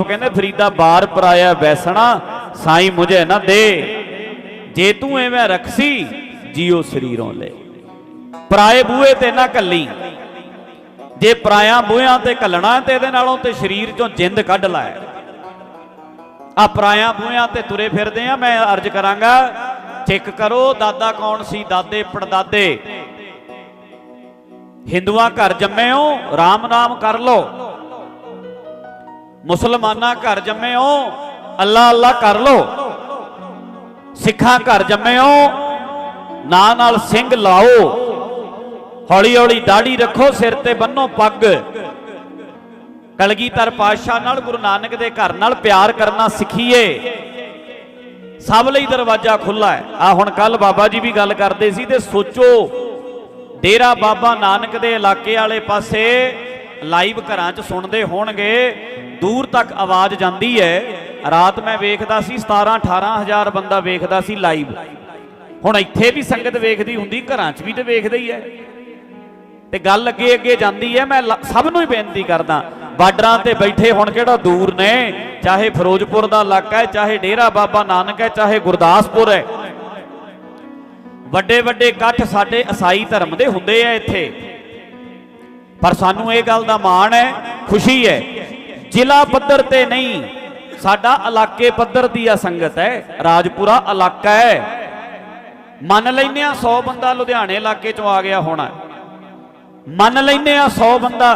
ਉਹ ਕਹਿੰਦੇ, ਫਰੀਦਾ ਬਾਰ ਪਰਾਇਆ ਵੈਸਣਾ ਸਾਈ ਮੁਝੇ ਨਾ ਦੇ। ਜੇ ਤੂੰ ਐਵੇਂ ਰਖਸੀ, ਜੀਓ ਸਰੀਰੋਂ ਲੈ। ਪਰਾਏ ਬੂਏ ਤੇ ਨਾ ਕੱਲੀ। ਜੇ ਪਰਾਇਆ ਬੂਹਿਆਂ ਤੇ ਕੱਲਣਾ, ਤੇ ਇਹਦੇ ਨਾਲੋਂ ਤੇ ਸਰੀਰ ਚੋਂ ਜਿੰਦ ਕੱਢ ਲੈ। ਆ ਪਰਾਇਆ ਬੂਹਿਆਂ ਤੇ ਤੁਰੇ ਫਿਰਦੇ ਆ, ਮੈਂ ਅਰਜ਼ ਕਰਾਂਗਾ, ਚੈੱਕ ਕਰੋ, ਦਾਦਾ ਕੌਣ ਸੀ? ਦਾਦੇ, ਪੜਦਾਦੇ। ਹਿੰਦੂਆਂ ਘਰ ਜੰਮੇ ਹੋ, ਰਾਮ ਨਾਮ ਕਰ ਲੋ ਮੁਸਲਮਾਨਾਂ ਘਰ ਜੰਮੇ ਹੋ ਅੱਲਾ ਅੱਲਾ ਕਰ ਲੋ ਸਿੱਖਾਂ ਘਰ ਜੰਮੇ ਹੋ ਨਾਂ ਨਾਲ ਸਿੰਘ ਲਾਓ। ਹੌਲੀ ਹੌਲੀ ਦਾੜੀ ਰੱਖੋ, ਸਿਰ ਤੇ ਬੰਨੋ ਪੱਗ। ਕਲਗੀਧਰ ਪਾਤਸ਼ਾਹ ਨਾਲ ਗੁਰੂ ਨਾਨਕ ਦੇ ਘਰ ਨਾਲ ਪਿਆਰ ਕਰਨਾ ਸਿੱਖੀਏ। ਸਭ ਲਈ ਦਰਵਾਜ਼ਾ ਖੁੱਲਾ ਹੈ। ਆ ਹੁਣ ਕੱਲ ਬਾਬਾ ਜੀ ਵੀ ਗੱਲ ਕਰਦੇ ਸੀ ਤੇ ਸੋਚੋ, ਡੇਰਾ ਬਾਬਾ ਨਾਨਕ ਦੇ ਇਲਾਕੇ ਵਾਲੇ ਪਾਸੇ ਲਾਈਵ ਘਰਾਂ 'ਚ ਸੁਣਦੇ ਹੋਣਗੇ, ਦੂਰ ਤੱਕ ਆਵਾਜ਼ ਜਾਂਦੀ ਹੈ। ਰਾਤ ਮੈਂ ਵੇਖਦਾ ਸੀ 17 18000 ਬੰਦਾ ਵੇਖਦਾ ਸੀ ਲਾਈਵ। ਹੁਣ ਇੱਥੇ ਵੀ ਸੰਗਤ ਵੇਖਦੀ ਹੁੰਦੀ, ਘਰਾਂ 'ਚ ਵੀ ਤੇ ਵੇਖਦੇ ਹੀ। ਹੈ ਤੇ ਗੱਲ ਅੱਗੇ ਅੱਗੇ ਜਾਂਦੀ ਹੈ, ਮੈਂ ਲ- ਸਭ ਨੂੰ ਹੀ ਬੇਨਤੀ ਕਰਦਾ, ਬਾਰਡਰਾਂ ਤੇ ਬੈਠੇ ਹੁਣ ਕਿਹੜਾ ਦੂਰ ਨੇ? ਚਾਹੇ ਫਿਰੋਜ਼ਪੁਰ ਦਾ ਇਲਾਕਾ ਹੈ, ਚਾਹੇ ਡੇਰਾ ਬਾਬਾ ਨਾਨਕ ਹੈ, ਚਾਹੇ ਗੁਰਦਾਸਪੁਰ ਹੈ। ਵੱਡੇ ਵੱਡੇ ਇਕੱਠ ਸਾਡੇ ਈਸਾਈ ਧਰਮ ਦੇ ਹੁੰਦੇ ਆ ਇੱਥੇ। ਪਰ ਸਾਨੂੰ ਇਹ ਗੱਲ ਦਾ ਮਾਣ ਹੈ, ਖੁਸ਼ੀ ਹੈ। ਜ਼ਿਲ੍ਹਾ ਪੱਧਰ ਤੇ ਨਹੀਂ, ਸਾਡਾ ਇਲਾਕੇ ਪੱਧਰ ਦੀ ਆ ਸੰਗਤ ਹੈ, ਰਾਜਪੁਰਾ ਇਲਾਕਾ ਹੈ। ਮੰਨ ਲੈਨੇ ਆ 100 ਬੰਦਾ ਲੁਧਿਆਣੇ ਇਲਾਕੇ ਚੋਂ ਆ ਗਿਆ ਹੋਣਾ। ਮੰਨ ਲੈਨੇ ਆ 100 ਬੰਦਾ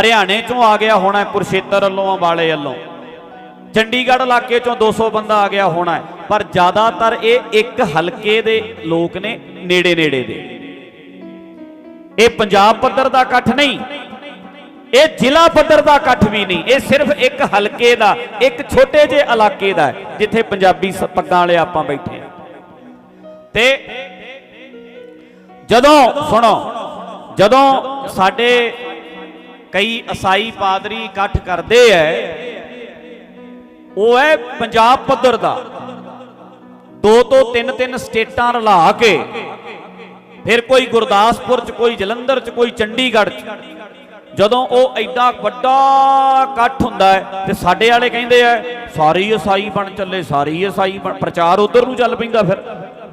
ਹਰਿਆਣੇ ਚੋਂ ਆ ਗਿਆ ਹੋਣਾ, ਕੁਰਸ਼ੇਤਰ ਵੱਲੋਂ, ਅੰਬਾਲੇ ਵੱਲੋਂ। ਚੰਡੀਗੜ੍ਹ ਇਲਾਕੇ ਚੋਂ 200 ਬੰਦਾ ਆ ਗਿਆ ਹੋਣਾ। ਪਰ ਜ਼ਿਆਦਾਤਰ ਇਹ ਇੱਕ ਹਲਕੇ ਦੇ ਲੋਕ ਨੇ ਨੇੜੇ ਨੇੜੇ ਦੇ। ਇਹ ਪੰਜਾਬ ਪੱਧਰ ਦਾ ਇਕੱਠ ਨਹੀਂ, ਇਹ ਜ਼ਿਲ੍ਹਾ ਪੱਧਰ ਦਾ ਇਕੱਠ ਵੀ ਨਹੀਂ, ਇਹ ਸਿਰਫ ਇੱਕ ਹਲਕੇ ਦਾ, ਇੱਕ ਛੋਟੇ ਜਿਹੇ ਇਲਾਕੇ ਦਾ ਜਿੱਥੇ ਪੰਜਾਬੀ ਪੱਗਾਂ ਵਾਲੇ ਆਪਾਂ ਬੈਠੇ ਆ ਤੇ ਜਦੋਂ, ਸੁਣੋ, ਜਦੋਂ ਸਾਡੇ ਕਈ ਈਸਾਈ ਪਾਦਰੀ ਇਕੱਠ ਕਰਦੇ ਐ, ਉਹ ਹੈ ਪੰਜਾਬ ਪੱਧਰ ਦਾ, ਦੋ ਤੋਂ ਤਿੰਨ ਤਿੰਨ ਸਟੇਟਾਂ ਰਲਾ ਕੇ ਫਿਰ ਕੋਈ ਗੁਰਦਾਸਪੁਰ ਚ, ਕੋਈ ਜਲੰਧਰ ਚ, ਕੋਈ ਚੰਡੀਗੜ੍ਹ ਚ। ਜਦੋਂ ਉਹ ਐਡਾ ਵੱਡਾ ਇਕੱਠ ਹੁੰਦਾ ਹੈ ਤੇ ਸਾਡੇ ਵਾਲੇ ਕਹਿੰਦੇ ਆ, ਸਾਰੇ ਈਸਾਈ ਬਣ ਚੱਲੇ, ਸਾਰੇ ਈਸਾਈ ਬਣ ਪ੍ਰਚਾਰ ਉਧਰ ਨੂੰ ਚੱਲ ਪੈਂਦਾ ਫਿਰ।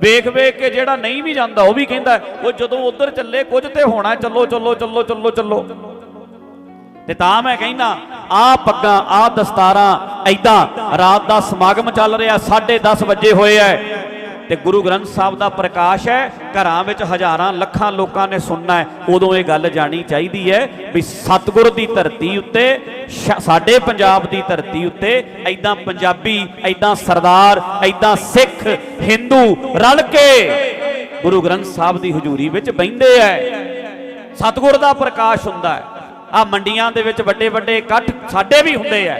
ਵੇਖ ਵੇਖ ਕੇ ਜਿਹੜਾ ਨਹੀਂ ਵੀ ਜਾਂਦਾ, ਉਹ ਵੀ ਕਹਿੰਦਾ, ਉਹ ਜਦੋਂ ਉਧਰ ਚੱਲੇ, ਕੁਝ ਤੇ ਹੋਣਾ ਚੱਲੋ ਚੱਲੋ ਚੱਲੋ ਚੱਲੋ ਚੱਲੋ। ਤੇ ਤਾਂ ਮੈਂ ਕਹਿੰਦਾ, ਆ ਪੱਗਾਂ, ਆ ਦਸਤਾਰਾਂ ਐਦਾਂ ਰਾਤ ਦਾ ਸਮਾਗਮ ਚੱਲ ਰਿਹਾ 10:30 ਵਜੇ ਹੋਏ ਐ ਤੇ ਗੁਰੂ ਗ੍ਰੰਥ ਸਾਹਿਬ ਦਾ ਪ੍ਰਕਾਸ਼ ਹੈ, ਘਰਾਂ ਵਿੱਚ ਹਜ਼ਾਰਾਂ ਲੱਖਾਂ ਲੋਕਾਂ ਨੇ ਸੁਣਨਾ ਹੈ, ਉਦੋਂ ਇਹ ਗੱਲ ਜਾਣੀ ਚਾਹੀਦੀ ਹੈ ਵੀ ਸਤਿਗੁਰ ਦੀ ਧਰਤੀ ਉੱਤੇ, ਸ਼- ਸਾਡੇ ਪੰਜਾਬ ਦੀ ਧਰਤੀ ਉੱਤੇ ਐਦਾਂ ਪੰਜਾਬੀ ਐਦਾਂ ਸਰਦਾਰ ਐਦਾਂ ਸਿੱਖ, ਹਿੰਦੂ ਰਲ ਕੇ ਗੁਰੂ ਗ੍ਰੰਥ ਸਾਹਿਬ ਦੀ ਹਜ਼ੂਰੀ ਵਿੱਚ ਬੈੰਦੇ ਐ ਸਤਿਗੁਰ ਦਾ ਪ੍ਰਕਾਸ਼ ਹੁੰਦਾ ਹੈ। ਆ ਮੰਡੀਆਂ ਦੇ ਵਿੱਚ ਵੱਡੇ ਵੱਡੇ ਇਕੱਠ ਸਾਡੇ ਵੀ ਹੁੰਦੇ ਆ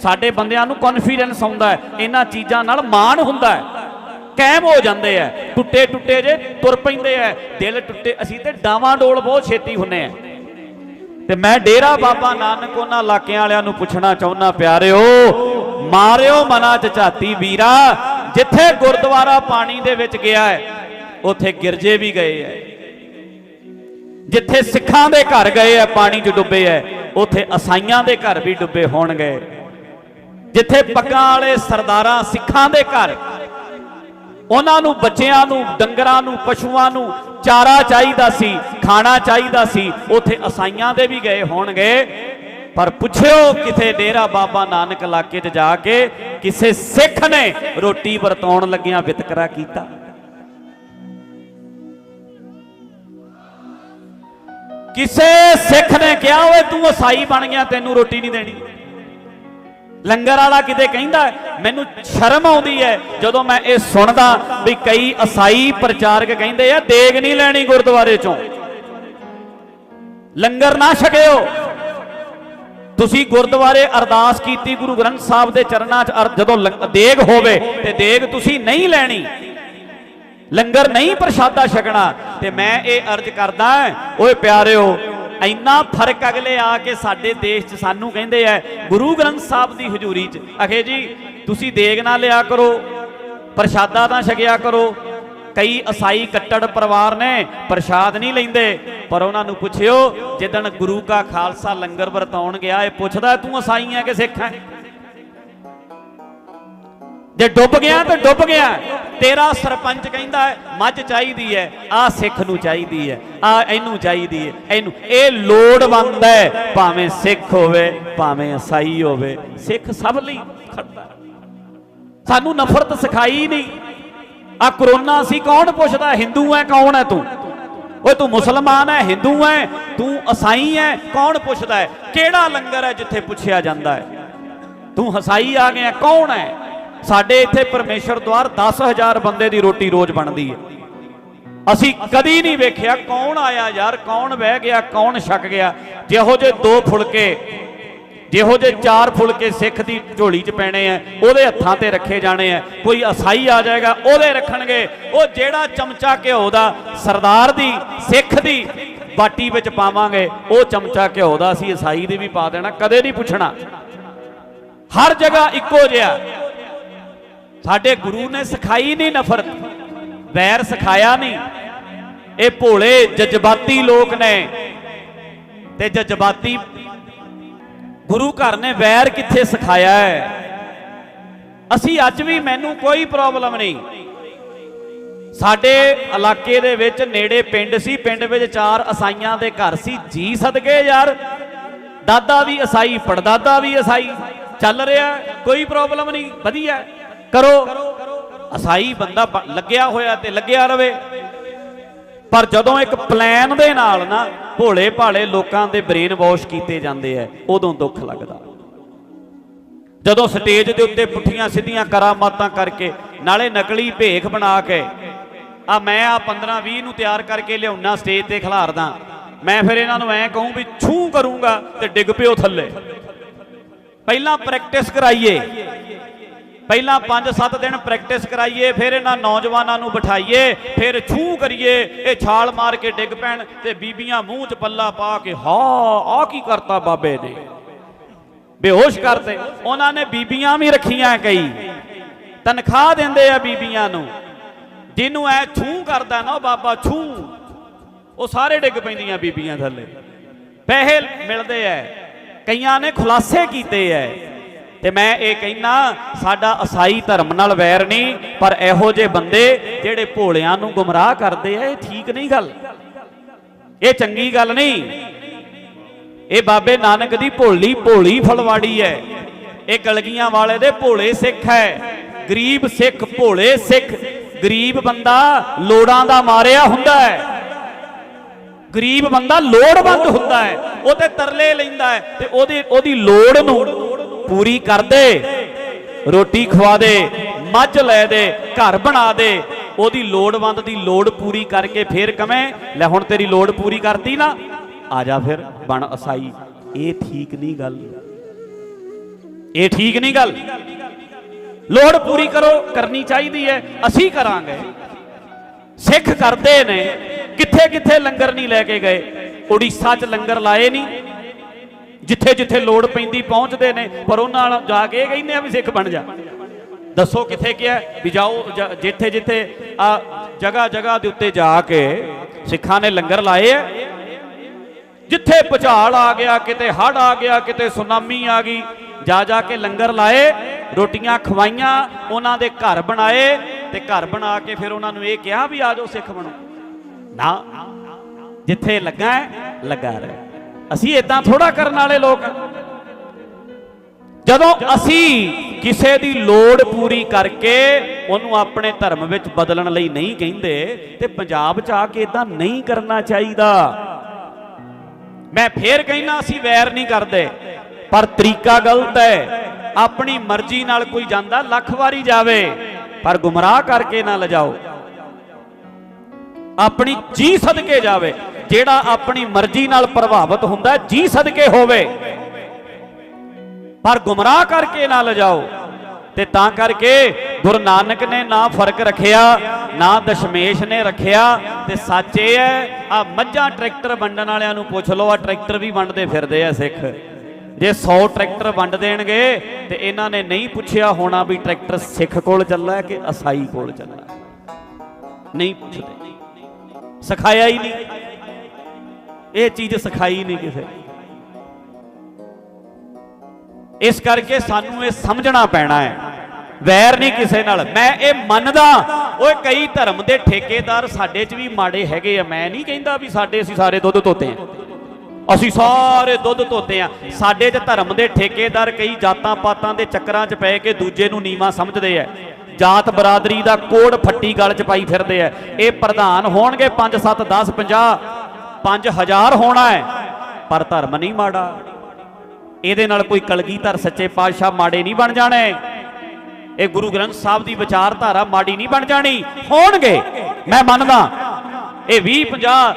ਸਾਡੇ ਬੰਦਿਆਂ ਨੂੰ ਕੌਨਫੀਡੈਂਸ ਆਉਂਦਾ ਹੈ। ਇਹਨਾਂ ਚੀਜ਼ਾਂ ਨਾਲ ਮਾਣ ਹੁੰਦਾ ਹੈ। ਕਾਇਮ ਹੋ ਜਾਂਦੇ ਆ। ਟੁੱਟੇ ਟੁੱਟੇ ਜੇ ਤੁਰ ਪੈਂਦੇ ਆ। ਦਿਲ ਟੁੱਟੇ, ਅਸੀਂ ਤੇ ਡਾਵਾਂ ਡੋਲ ਬਹੁਤ ਛੇਤੀ ਹੁੰਨੇ ਆ। ਤੇ ਮੈਂ ਡੇਰਾ ਬਾਬਾ ਨਾਨਕ ਉਹਨਾਂ ਇਲਾਕਿਆਂ ਵਾਲਿਆਂ ਨੂੰ ਪੁੱਛਣਾ ਚਾਹੁੰਦਾ ਪਿਆਰਿਓ, ਮਾਰਿਓ ਮਨਾ ਚ ਵੀਰਾ। ਜਿੱਥੇ ਗੁਰਦੁਆਰਾ ਪਾਣੀ ਦੇ ਵਿੱਚ ਗਿਆ ਹੈ, ਉੱਥੇ ਗਿਰਜੇ ਵੀ ਗਏ ਐ ਜਿੱਥੇ ਸਿੱਖਾਂ ਦੇ ਘਰ ਗਏ ਐ ਪਾਣੀ 'ਚ ਡੁੱਬੇ ਐ ਉੱਥੇ ਅਸਾਈਆਂ ਦੇ ਘਰ ਵੀ ਡੁੱਬੇ ਹੋਣਗੇ। ਜਿੱਥੇ ਪੱਗਾਂ ਵਾਲੇ ਸਰਦਾਰਾਂ ਸਿੱਖਾਂ ਦੇ ਘਰ ਉਹਨਾਂ ਨੂੰ, ਬੱਚਿਆਂ ਨੂੰ, ਡੰਗਰਾਂ ਨੂੰ, ਪਸ਼ੂਆਂ ਨੂੰ ਚਾਰਾ ਚਾਹੀਦਾ ਸੀ, ਖਾਣਾ ਚਾਹੀਦਾ ਸੀ, ਉੱਥੇ ਅਸਾਈਆਂ ਦੇ ਵੀ ਗਏ ਹੋਣਗੇ। ਪਰ ਪੁੱਛਿਓ ਕਿਥੇ ਡੇਰਾ ਬਾਬਾ ਨਾਨਕ ਇਲਾਕੇ 'ਚ ਜਾ ਕੇ ਕਿਸੇ ਸਿੱਖ ਨੇ ਰੋਟੀ ਵਰਤਾਉਣ ਲੱਗਿਆਂ ਵਿਤਕਰਾ ਕੀਤਾ? ਕਿਸੇ ਸਿੱਖ ਨੇ ਕਿਹਾ, ਓਏ ਤੂੰ ਅਸਾਈ ਬਣ ਗਿਆ, ਤੈਨੂੰ ਰੋਟੀ ਨਹੀਂ ਦੇਣੀ। ਲੰਗਰ ਵਾਲਾ ਕਿਤੇ ਕਹਿੰਦਾ, ਮੈਨੂੰ ਸ਼ਰਮ ਆਉਂਦੀ ਹੈ ਜਦੋਂ ਮੈਂ ਇਹ ਸੁਣਦਾ ਵੀ ਕਈ ਅਸਾਈ ਪ੍ਰਚਾਰਕ ਕਹਿੰਦੇ ਆ, ਦੇਗ ਨਹੀਂ ਲੈਣੀ ਗੁਰਦੁਆਰੇ ਚੋਂ। ਲੰਗਰ ਨਾ ਛਕਿਓ। ਤੁਸੀਂ ਗੁਰਦੁਆਰੇ ਅਰਦਾਸ ਕੀਤੀ ਗੁਰੂ ਗ੍ਰੰਥ ਸਾਹਿਬ ਦੇ ਚਰਨਾਂ 'ਚ ਅਰ- ਜਦੋਂ ਲੰਗ- ਦੇਗ ਹੋਵੇ ਤੇ ਦੇਗ ਤੁਸੀਂ ਨਹੀਂ ਲੈਣੀ। ਲੰਗਰ ਨਹੀਂ ਪ੍ਰਸ਼ਾਦਾ ਛਕਣਾ ਤੇ ਮੈਂ ਇਹ ਅਰਜ਼ ਕਰਦਾ, ਓਏ ਪਿਆਰਿਓ ਇੰਨਾ ਫ਼ਰਕ ਅਗਲੇ ਆ ਕੇ ਸਾਡੇ ਦੇਸ਼ 'ਚ ਸਾਨੂੰ ਕਹਿੰਦੇ ਐ, ਗੁਰੂ ਗ੍ਰੰਥ ਸਾਹਿਬ ਦੀ ਹਜ਼ੂਰੀ 'ਚ। ਅਖੇ ਜੀ, ਤੁਸੀਂ ਦੇਗ ਨਾ ਲਿਆ ਕਰੋ, ਪ੍ਰਸ਼ਾਦਾ ਤਾਂ ਛਕਿਆ ਕਰੋ। ਕਈ ਈਸਾਈ ਕੱਟੜ ਪਰਿਵਾਰ ਨੇ ਪ੍ਰਸ਼ਾਦ ਨਹੀਂ ਲੈਂਦੇ, ਪਰ ਉਹਨਾਂ ਨੂੰ ਪੁੱਛਿਓ, ਜਿੱਦਣ ਗੁਰੂ ਕਾ ਖਾਲਸਾ ਲੰਗਰ ਵਰਤਾਉਣ ਗਿਆ, ਇਹ ਪੁੱਛਦਾ ਤੂੰ ਅਸਾਈ ਹੈ ਕਿ ਸਿੱਖ ਹੈ ਜੇ ਡੁੱਬ ਗਿਆ ਤਾਂ ਡੁੱਬ ਗਿਆ। ਤੇਰਾ ਸਰਪੰਚ ਕਹਿੰਦਾ ਹੈ, ਮੱਝ ਚਾਹੀਦੀ ਹੈ ਆ ਸਿੱਖ ਨੂੰ ਚਾਹੀਦੀ ਹੈ ਆ ਇਹਨੂੰ ਚਾਹੀਦੀ ਹੈ ਇਹਨੂੰ। ਇਹ ਲੋੜਵੰਦ ਹੈ ਭਾਵੇਂ ਸਿੱਖ ਹੋਵੇ ਭਾਵੇਂ ਈਸਾਈ ਹੋਵੇ। ਸਿੱਖ ਸਭ ਲਈ ਖੜਦਾ ਸਾਨੂੰ ਨਫ਼ਰਤ ਸਿਖਾਈ ਨਹੀਂ। ਆ ਕਰੋਨਾ ਸੀ ਕੌਣ ਪੁੱਛਦਾ ਹਿੰਦੂ ਹੈ ਕੌਣ ਹੈ ਤੂੰ? ਓਏ ਤੂੰ ਮੁਸਲਮਾਨ ਹੈ ਹਿੰਦੂ ਹੈ ਤੂੰ ਈਸਾਈ ਹੈ ਕੌਣ ਪੁੱਛਦਾ ਹੈ? ਕਿਹੜਾ ਲੰਗਰ ਹੈ ਜਿੱਥੇ ਪੁੱਛਿਆ ਜਾਂਦਾ ਹੈ? ਤੂੰ ਹਸਾਈ ਆ ਗਿਆ ਕੌਣ ਹੈ? ਸਾਡੇ ਇੱਥੇ ਪਰਮੇਸ਼ਰ ਦੁਆਰ 10000 ਬੰਦੇ ਦੀ ਰੋਟੀ ਰੋਜ਼ ਬਣਦੀ ਹੈ। ਅਸੀਂ ਕਦੀ ਨਹੀਂ ਵੇਖਿਆ ਕੌਣ ਆਇਆ ਯਾਰ, ਕੌਣ ਬਹਿ ਗਿਆ, ਕੌਣ ਛਕ ਗਿਆ। ਜਿਹੋ ਜੇ ਦੋ ਫੁਲਕੇ, ਜਿਹੋ ਜੇ ਚਾਰ ਫੁਲਕੇ ਸਿੱਖ ਦੀ ਝੋਲੀ 'ਚ ਪੈਣੇ ਆ, ਉਹਦੇ ਹੱਥਾਂ ਤੇ ਰੱਖੇ ਜਾਣੇ ਆ। ਕੋਈ ਅਸਾਈ ਆ ਜਾਏਗਾ, ਉਹਦੇ ਰੱਖਣਗੇ। ਉਹ ਜਿਹੜਾ ਚਮਚਾ ਘਿਓ ਦਾ ਸਰਦਾਰ ਦੀ, ਸਿੱਖ ਦੀ ਬਾਟੀ ਵਿੱਚ ਪਾਵਾਂਗੇ, ਉਹ ਚਮਚਾ ਘਿਓ ਦਾ ਅਸੀਂ ਅਸਾਈ ਦੀ ਵੀ ਪਾ ਦੇਣਾ, ਕਦੇ ਨਹੀਂ ਪੁੱਛਣਾ। ਹਰ ਜਗ੍ਹਾ ਇੱਕੋ ਜਿਹਾ। ਸਾਡੇ ਗੁਰੂ ਨੇ ਸਿਖਾਈ ਨਹੀਂ ਨਫ਼ਰਤ, ਵੈਰ ਸਿਖਾਇਆ ਨਹੀਂ। ਇਹ ਭੋਲੇ ਜਜ਼ਬਾਤੀ ਲੋਕ ਨੇ ਤੇ ਜਜ਼ਬਾਤੀ ਗੁਰੂ ਘਰ ਨੇ ਵੈਰ ਕਿੱਥੇ ਸਿਖਾਇਆ ਹੈ? ਅਸੀਂ ਅੱਜ ਵੀ ਮੈਨੂੰ ਕੋਈ ਪ੍ਰੋਬਲਮ ਨਹੀਂ। ਸਾਡੇ ਇਲਾਕੇ ਦੇ ਵਿੱਚ ਨੇੜੇ ਪਿੰਡ ਸੀ, ਪਿੰਡ ਵਿੱਚ ਚਾਰ ਅਸਾਈਆਂ ਦੇ ਘਰ ਸੀ। ਜੀ ਸਦਕੇ ਯਾਰ, ਦਾਦਾ ਵੀ ਅਸਾਈ, ਪੜਦਾਦਾ ਵੀ ਅਸਾਈ, ਚੱਲ ਰਿਹਾ, ਕੋਈ ਪ੍ਰੋਬਲਮ ਨਹੀਂ, ਵਧੀਆ। ਕਰੋ। ਅਸਾਈ ਬੰਦਾ ਲੱਗਿਆ ਹੋਇਆ ਤੇ ਲੱਗਿਆ ਰਵੇ। ਪਰ ਜਦੋਂ ਇੱਕ ਪਲਾਨ ਦੇ ਨਾਲ ਨਾ ਭੋਲੇ ਭਾਲੇ ਲੋਕਾਂ ਦੇ ਬ੍ਰੇਨ ਵਾਸ਼ ਕੀਤੇ ਜਾਂਦੇ ਐ, ਉਦੋਂ ਦੁੱਖ ਲੱਗਦਾ। ਜਦੋਂ ਸਟੇਜ ਦੇ ਉੱਤੇ ਪੁੱਠੀਆਂ ਸਿੱਧੀਆਂ ਕਰਾਮਾਤਾਂ ਕਰਕੇ, ਨਾਲੇ ਨਕਲੀ ਭੇਖ ਬਣਾ ਕੇ, ਆ ਮੈਂ ਆ 15 20 ਨੂੰ ਤਿਆਰ ਕਰਕੇ ਲਿਆਉਣਾ ਸਟੇਜ ਤੇ ਖਿਲਾਰਦਾ ਮੈਂ ਫਿਰ ਇਹਨਾਂ ਨੂੰ ਐਂ ਕਹੂੰ ਵੀ ਛੂ ਕਰੂੰਗਾ ਤੇ ਡਿੱਗ ਪਿਓ ਥੱਲੇ। ਪਹਿਲਾਂ ਪ੍ਰੈਕਟਿਸ ਕਰਾਈਏ। ਪਹਿਲਾਂ 5-7 ਦਿਨ ਪ੍ਰੈਕਟਿਸ ਕਰਾਈਏ, ਫਿਰ ਇਹਨਾਂ ਨੌਜਵਾਨਾਂ ਨੂੰ ਬਿਠਾਈਏ, ਫਿਰ ਛੂ ਕਰੀਏ, ਇਹ ਛਾਲ ਮਾਰ ਕੇ ਡਿੱਗ ਪੈਣ ਤੇ ਬੀਬੀਆਂ ਮੂੰਹ 'ਚ ਪੱਲਾ ਪਾ ਕੇ, ਹਾ ਆ ਕੀ ਕਰਤਾ ਬਾਬੇ ਨੇ? ਬੇਹੋਸ਼ ਕਰਤੇ। ਉਹਨਾਂ ਨੇ ਬੀਬੀਆਂ ਵੀ ਰੱਖੀਆਂ ਕਈ। ਤਨਖਾਹ ਦਿੰਦੇ ਆ ਬੀਬੀਆਂ ਨੂੰ। ਜਿਹਨੂੰ ਐ ਛੂ ਕਰਦਾ ਨਾ, ਉਹ ਬਾਬਾ ਛੂ ਉਹ ਸਾਰੇ ਡਿੱਗ ਪੈਂਦੀਆਂ ਬੀਬੀਆਂ ਥੱਲੇ। ਪੈਸੇ ਮਿਲਦੇ ਐ। ਕਈਆਂ ਨੇ ਖੁਲਾਸੇ ਕੀਤੇ ਐ। ਤੇ ਮੈਂ ਇਹ ਕਹਿਣਾ ਸਾਡਾ ਅਸਾਈ ਧਰਮ ਨਾਲ ਵੈਰ ਨਹੀਂ, ਪਰ ਇਹੋ ਜਿਹੇ ਬੰਦੇ ਜਿਹੜੇ ਭੋਲਿਆਂ ਨੂੰ ਗੁੰਮਰਾਹ ਕਰਦੇ ਆ, ਇਹ ਠੀਕ ਨਹੀਂ ਗੱਲ। ਇਹ ਚੰਗੀ ਗੱਲ ਨਹੀਂ। ਇਹ ਬਾਬੇ ਨਾਨਕ ਦੀ ਭੋਲੀ ਭੋਲੀ ਫਲਵਾੜੀ ਹੈ। ਇਹ ਗਲਗੀਆਂ ਵਾਲੇ ਦੇ ਭੋਲੇ ਸਿੱਖ ਹੈ। ਗਰੀਬ ਸਿੱਖ ਭੋਲੇ ਸਿੱਖ, ਗਰੀਬ ਬੰਦਾ ਲੋੜਾਂ ਦਾ ਮਾਰਿਆ ਹੁੰਦਾ ਹੈ। ਗਰੀਬ ਬੰਦਾ ਲੋੜਵੰਦ ਹੁੰਦਾ ਹੈ। ਉਹ ਤੇ ਤਰਲੇ ਲੈਂਦਾ ਹੈ ਤੇ ਉਹਦੀ ਉਹਦੀ ਲੋੜ ਨੂੰ ਪੂਰੀ ਕਰ ਦੇ। ਰੋਟੀ ਖਵਾ ਦੇ, ਮੱਝ ਲੈ ਦੇ, ਘਰ ਬਣਾ ਦੇ। ਉਹਦੀ ਲੋੜਵੰਦ ਦੀ ਲੋੜ ਪੂਰੀ ਕਰਕੇ ਫੇਰ ਕਵੇਂ, ਲੈ ਹੁਣ ਤੇਰੀ ਲੋੜ ਪੂਰੀ ਕਰਤੀ ਨਾ। ਆ ਜਾ ਫਿਰ, ਬਣ ਅਸਾਈ। ਇਹ ਠੀਕ ਨਹੀਂ ਗੱਲ। ਇਹ ਠੀਕ ਨਹੀਂ ਗੱਲ। ਲੋੜ ਪੂਰੀ ਕਰੋ, ਕਰਨੀ ਚਾਹੀਦੀ ਹੈ। ਅਸੀਂ ਕਰਾਂਗੇ। ਸਿੱਖ ਕਰਦੇ ਨੇ। ਕਿੱਥੇ ਕਿੱਥੇ ਲੰਗਰ ਨਹੀਂ ਲੈ ਕੇ ਗਏ। ਉੜੀਸਾ 'ਚ ਲੰਗਰ ਲਾਏ ਨਹੀਂ। ਜਿੱਥੇ ਜਿੱਥੇ ਲੋੜ ਪੈਂਦੀ ਪਹੁੰਚਦੇ ਨੇ, ਪਰ ਉਹਨਾਂ ਨਾਲ ਜਾ ਕੇ ਇਹ ਕਹਿੰਦੇ ਆ ਵੀ ਸਿੱਖ ਬਣ ਜਾ। ਦੱਸੋ ਕਿੱਥੇ ਕਿਹਾ ਵੀ ਜਾਓ, ਜ- ਜਿੱਥੇ ਜਿੱਥੇ ਆ ਜਗ੍ਹਾ ਜਗ੍ਹਾ ਦੇ ਉੱਤੇ ਜਾ ਕੇ ਸਿੱਖਾਂ ਨੇ ਲੰਗਰ ਲਾਏ ਆ। ਜਿੱਥੇ ਭੁਚਾਲ ਆ ਗਿਆ, ਕਿਤੇ ਹੜ ਆ ਗਿਆ, ਕਿਤੇ ਸੁਨਾਮੀ ਆ ਗਈ, ਜਾ ਜਾ ਕੇ ਲੰਗਰ ਲਾਏ, ਰੋਟੀਆਂ ਖਵਾਈਆਂ, ਉਹਨਾਂ ਦੇ ਘਰ ਬਣਾਏ ਤੇ ਘਰ ਬਣਾ ਕੇ ਫਿਰ ਉਹਨਾਂ ਨੂੰ ਇਹ ਕਿਹਾ ਵੀ ਆ ਜਾਓ ਸਿੱਖ ਬਣੋ। ਨਾ, ਜਿੱਥੇ ਲੱਗਾ ਲੱਗਾ ਰਹੇ। ਅਸੀਂ ਇਦਾਂ ਥੋੜਾ ਕਰਨ ਵਾਲੇ ਲੋਕ ਜਦੋਂ ਅਸੀਂ ਕਿਸੇ ਦੀ ਲੋੜ ਪੂਰੀ ਕਰਕੇ ਉਹਨੂੰ ਆਪਣੇ ਧਰਮ ਵਿੱਚ ਬਦਲਣ ਲਈ ਨਹੀਂ ਕਹਿੰਦੇ, ਤੇ ਪੰਜਾਬ 'ਚ ਆ ਕੇ ਇਦਾਂ ਨਹੀਂ ਕਰਨਾ ਚਾਹੀਦਾ। ਮੈਂ ਫੇਰ ਕਹਿਣਾ ਅਸੀਂ ਵੈਰ ਨਹੀਂ ਕਰਦੇ। ਪਰ ਤਰੀਕਾ ਗਲਤ ਹੈ। ਆਪਣੀ ਮਰਜ਼ੀ ਨਾਲ ਕੋਈ ਜਾਂਦਾ, ਲੱਖ ਵਾਰੀ ਜਾਵੇ, ਪਰ ਗੁੰਮਰਾਹ ਕਰਕੇ ਨਾ ਲਜਾਓ। ਆਪਣੀ ਜੀ ਸਦਕੇ ਜਾਵੇ। ਜਿਹੜਾ ਆਪਣੀ ਮਰਜ਼ੀ ਨਾਲ ਪ੍ਰਭਾਵਿਤ ਹੁੰਦਾ ਜੀ ਸਦਕੇ ਹੋਵੇ। ਪਰ ਗੁੰਮਰਾਹ ਕਰਕੇ ਨਾ ਲਜਾਓ। ਤੇ ਤਾਂ ਕਰਕੇ ਗੁਰੂ ਨਾਨਕ ਨੇ ਨਾ ਫ਼ਰਕ ਰੱਖਿਆ, ਨਾ ਦਸ਼ਮੇਸ਼ ਨੇ ਰੱਖਿਆ। ਤੇ ਸੱਚ ਇਹ ਹੈ ਆ ਮੱਝਾਂ ਟਰੈਕਟਰ ਵੰਡਣ ਵਾਲਿਆਂ ਨੂੰ ਪੁੱਛ ਲਓ ਆ ਟਰੈਕਟਰ ਵੀ ਵੰਡਦੇ ਫਿਰਦੇ ਆ ਸਿੱਖ। ਜੇ 100 ਟਰੈਕਟਰ ਵੰਡ ਦੇਣਗੇ, ਤੇ ਇਹਨਾਂ ਨੇ ਨਹੀਂ ਪੁੱਛਿਆ ਹੋਣਾ ਵੀ ਟਰੈਕਟਰ ਸਿੱਖ ਕੋਲ ਚੱਲਾ ਕਿ ਅਸਾਈ ਕੋਲ ਚੱਲਾ ਨਹੀਂ ਪੁੱਛਦੇ। ਸਿਖਾਇਆ ਹੀ ਨਹੀਂ। ਇਹ ਚੀਜ਼ ਸਿਖਾਈ ਨਹੀਂ ਕਿਸੇ ਇਸ ਕਰਕੇ ਸਾਨੂੰ ਇਹ ਸਮਝਣਾ ਪੈਣਾ ਹੈ। ਵੈਰ ਨਹੀਂ ਕਿਸੇ ਨਾਲ। ਮੈਂ ਇਹ ਮੰਨਦਾ, ਓਏ ਕਈ ਧਰਮ ਦੇ ਠੇਕੇਦਾਰ ਸਾਡੇ 'ਚ ਵੀ ਮਾੜੇ ਹੈਗੇ ਆ। ਮੈਂ ਨਹੀਂ ਕਹਿੰਦਾ ਵੀ ਸਾਡੇ ਅਸੀਂ ਸਾਰੇ ਦੁੱਧ ਧੋਤੇ ਆ। ਅਸੀਂ ਸਾਰੇ ਦੁੱਧ ਧੋਤੇ ਆ। ਸਾਡੇ 'ਚ ਧਰਮ ਦੇ ਠੇਕੇਦਾਰ ਕਈ ਜਾਤਾਂ ਪਾਤਾਂ ਦੇ ਚੱਕਰਾਂ 'ਚ ਪੈ ਕੇ ਦੂਜੇ ਨੂੰ ਨੀਵਾ ਸਮਝਦੇ ਆ। ਜਾਤ ਬਰਾਦਰੀ ਦਾ ਕੋੜ ਫੱਟੀ ਗਲ 'ਚ ਪਾਈ ਫਿਰਦੇ ਆ। ਇਹ ਪ੍ਰਧਾਨ ਹੋਣਗੇ 5 7 10 50 5000 ਹੋਣਾ ਹੈ, ਪਰ ਧਰਮ ਨਹੀਂ ਮਾੜਾ। ਇਹਦੇ ਨਾਲ ਕੋਈ ਕਲਗੀਧਰ ਸੱਚੇ ਪਾਤਸ਼ਾਹ ਮਾੜੇ ਨਹੀਂ ਬਣ ਜਾਣੇ। ਇਹ ਗੁਰੂ ਗ੍ਰੰਥ ਸਾਹਿਬ ਦੀ ਵਿਚਾਰਧਾਰਾ ਮਾੜੀ ਨਹੀਂ ਬਣ ਜਾਣੀ। ਹੋਣਗੇ, ਮੈਂ ਮੰਨਦਾ। ਇਹ 20 50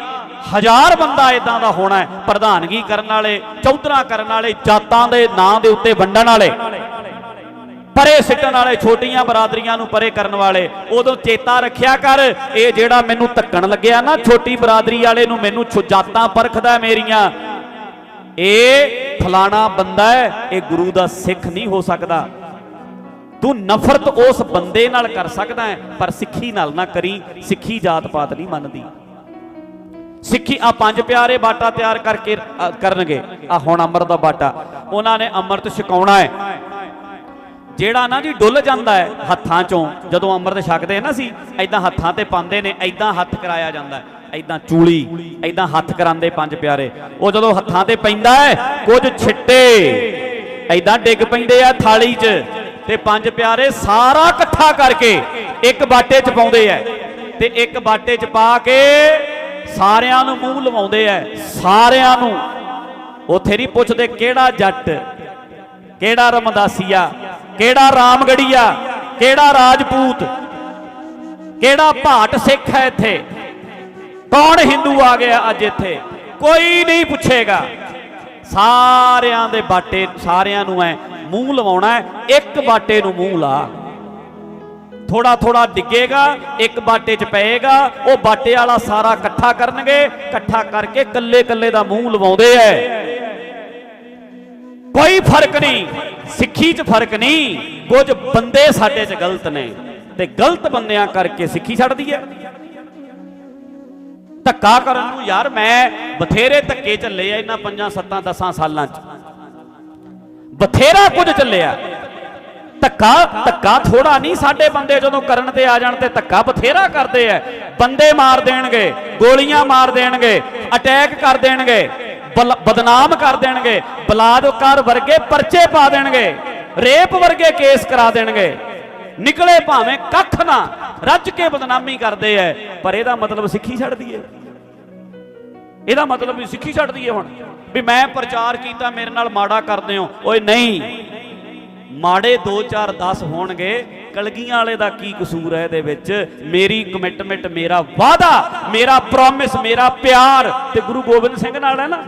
ਹਜ਼ਾਰ ਬੰਦਾ ਇਦਾਂ ਦਾ ਹੋਣਾ ਪ੍ਰਧਾਨਗੀ ਕਰਨ ਵਾਲੇ, ਚੌਧਰਾ ਕਰਨ ਵਾਲੇ, ਜਾਤਾਂ ਦੇ ਨਾਂ ਦੇ ਉੱਤੇ ਵੰਡਣ ਵਾਲੇ। ਪਰੇ ਸਿੱਟਣ ਵਾਲੇ, ਛੋਟੀਆਂ ਬਰਾਦਰੀਆਂ ਨੂੰ ਪਰੇ ਕਰਨ ਵਾਲੇ, ਉਦੋਂ ਚੇਤਾ ਰੱਖਿਆ ਕਰ, ਇਹ ਜਿਹੜਾ ਮੈਨੂੰ ਧੱਕਣ ਲੱਗਿਆ ਨਾ, ਛੋਟੀ ਬਰਾਦਰੀ ਵਾਲੇ ਨੂੰ ਮੈਨੂੰ ਛੁਜਾਤਾਂ ਪਰਖਦਾ ਮੇਰੀਆਂ। ਇਹ ਫਲਾਣਾ ਬੰਦਾ ਹੈ, ਇਹ ਗੁਰੂ ਦਾ ਸਿੱਖ ਨਹੀਂ ਹੋ ਸਕਦਾ। ਤੂੰ ਨਫ਼ਰਤ ਉਸ ਬੰਦੇ ਨਾਲ ਕਰ ਸਕਦਾ ਹੈ, ਪਰ ਸਿੱਖੀ ਨਾਲ ਨਾ ਕਰੀ, ਸਿੱਖੀ ਜਾਤ ਪਾਤ ਨਹੀਂ ਮੰਨਦੀ। ਸਿੱਖੀ ਆ ਪੰਜ ਪਿਆਰੇ ਬਾਟਾ ਤਿਆਰ ਕਰਕੇ ਕਰਨਗੇ। ਆ ਹੁਣ ਅੰਮ੍ਰਿਤ ਦਾ ਬਾਟਾ। ਉਹਨਾਂ ਨੇ ਅੰਮ੍ਰਿਤ ਛਕਾਉਣਾ ਹੈ। ਜਿਹੜਾ ਨਾ ਜੀ ਡੁੱਲ ਜਾਂਦਾ ਹੈ ਹੱਥਾਂ ਚੋਂ, ਜਦੋਂ ਅੰਮ੍ਰਿਤ ਛਕਦੇ ਨਾ ਸੀ ਐਦਾਂ ਹੱਥਾਂ ਤੇ ਪਾਉਂਦੇ ਨੇ ਐਦਾਂ ਹੱਥ ਕਰਾਇਆ ਜਾਂਦਾ ਹੈ ਐਦਾਂ ਚੂਲੀ ਐਦਾਂ ਹੱਥ ਕਰਾਉਂਦੇ ਪੰਜ ਪਿਆਰੇ। ਉਹ ਜਦੋਂ ਹੱਥਾਂ ਤੇ ਪੈਂਦਾ ਹੈ, ਕੁਝ ਛਿੱਟੇ ਐਦਾਂ ਡਿੱਗ ਪੈਂਦੇ ਆ ਥਾਲੀ 'ਚ, ਤੇ ਪੰਜ ਪਿਆਰੇ ਸਾਰਾ ਇਕੱਠਾ ਕਰਕੇ ਇੱਕ ਬਾਟੇ 'ਚ ਪਾਉਂਦੇ ਐ ਤੇ ਇੱਕ ਬਾਟੇ 'ਚ ਪਾ ਕੇ ਸਾਰਿਆਂ ਨੂੰ ਮੂੰਹ ਲਵਾਉਂਦੇ ਐ ਸਾਰਿਆਂ ਨੂੰ। ਉਥੇ ਨਹੀਂ ਪੁੱਛਦੇ ਕਿਹੜਾ ਜੱਟ, ਕਿਹੜਾ ਰਮਦਾਸੀਆ ਕਿਹੜਾ ਰਾਮਗੜੀਆ? ਕਿਹੜਾ ਰਾਜਪੂਤ? ਕਿਹੜਾ ਭਾਟ ਸਿੱਖ ਹੈ ਇੱਥੇ? ਕੌਣ ਹਿੰਦੂ ਆ ਗਿਆ ਅੱਜ ਇੱਥੇ? ਕੋਈ ਨਹੀਂ ਪੁੱਛੇਗਾ। ਸਾਰਿਆਂ ਦੇ ਬਾਟੇ, ਸਾਰਿਆਂ ਨੂੰ ਐ ਮੂੰਹ ਲਵਾਉਣਾ ਇੱਕ ਬਾਟੇ ਨੂੰ ਮੂੰਹ ਲਾ। ਥੋੜਾ ਥੋੜਾ ਡਿੱਗੇਗਾ, ਇੱਕ ਬਾਟੇ 'ਚ ਪਏਗਾ, ਉਹ ਬਾਟੇ ਵਾਲਾ ਸਾਰਾ ਇਕੱਠਾ ਕਰਨਗੇ, ਇਕੱਠਾ ਕਰਕੇ ਕੱਲੇ ਕੱਲੇ ਦਾ ਮੂੰਹ ਲਵਾਉਂਦੇ ਐ। ਕੋਈ ਫ਼ਰਕ ਨਹੀਂ। ਸਿੱਖੀ 'ਚ ਫ਼ਰਕ ਨਹੀਂ ਕੁਝ ਬੰਦੇ ਸਾਡੇ 'ਚ ਗਲਤ ਨੇ। ਤੇ ਗਲਤ ਬੰਦਿਆਂ ਕਰਕੇ ਸਿੱਖੀ ਛੱਡਦੀ ਹੈ। ਧੱਕਾ ਕਰਨ ਨੂੰ ਯਾਰ ਮੈਂ ਬਥੇਰੇ ਧੱਕੇ ਚੱਲੇ ਆ ਇਹਨਾਂ ਪੰਜਾਂ ਸੱਤਾਂ ਦਸਾਂ ਸਾਲਾਂ 'ਚ। ਬਥੇਰਾ ਕੁਝ ਚੱਲਿਆ। ਧੱਕਾ ਧੱਕਾ ਥੋੜਾ ਨਹੀਂ, ਸਾਡੇ ਬੰਦੇ ਜਦੋਂ ਕਰਨ ਤੇ ਆ ਜਾਣ ਤੇ ਧੱਕਾ ਬਥੇਰਾ ਕਰਦੇ ਐ ਬੰਦੇ ਮਾਰ ਦੇਣਗੇ, ਗੋਲੀਆਂ ਮਾਰ ਦੇਣਗੇ, ਅਟੈਕ ਕਰ ਦੇਣਗੇ। ਬਦਨਾਮ ਕਰ ਦੇਣਗੇ ਬਲਾਦਕਾਰ ਵਰਗੇ ਪਰਚੇ ਪਾ ਦੇਣਗੇ, ਰੇਪ ਵਰਗੇ ਕੇਸ ਕਰਾ ਦੇਣਗੇ। ਨਿਕਲੇ ਭਾਵੇਂ ਕੱਖ ਨਾ, ਰੱਜ ਕੇ ਬਦਨਾਮੀ ਕਰਦੇ ਐ, ਪਰ ਇਹਦਾ ਮਤਲਬ ਸਿੱਖੀ ਛੱਡ ਦਈਏ ਇਹਦਾ ਮਤਲਬ ਵੀ ਸਿੱਖੀ ਛੱਡ ਦਈਏ ਹੁਣ, ਵੀ ਮੈਂ ਪ੍ਰਚਾਰ ਕੀਤਾ, ਮੇਰੇ ਨਾਲ ਮਾੜਾ ਕਰਦੇ ਹੋ। ਓਏ ਨਹੀਂ, ਮਾੜੇ 2 4 10 ਹੋਣਗੇ, ਕਲਗੀਆਂ ਵਾਲੇ ਦਾ ਕੀ ਕਸੂਰ ਹੈ ਇਹਦੇ ਵਿੱਚ? ਮੇਰੀ ਕਮਿਟਮੈਂਟ ਮੇਰਾ ਵਾਅਦਾ, ਮੇਰਾ ਪ੍ਰੋਮਿਸ ਮੇਰਾ ਪਿਆਰ ਤੇ ਗੁਰੂ ਗੋਬਿੰਦ ਸਿੰਘ ਨਾਲ ਹੈ ਨਾ?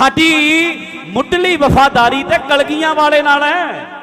ਸਾਡੀ ਮੁੱਢਲੀ ਵਫਾਦਾਰੀ ਤੇ ਕਲਗੀਆਂ ਵਾਲੇ ਨਾਲ ਹੈ।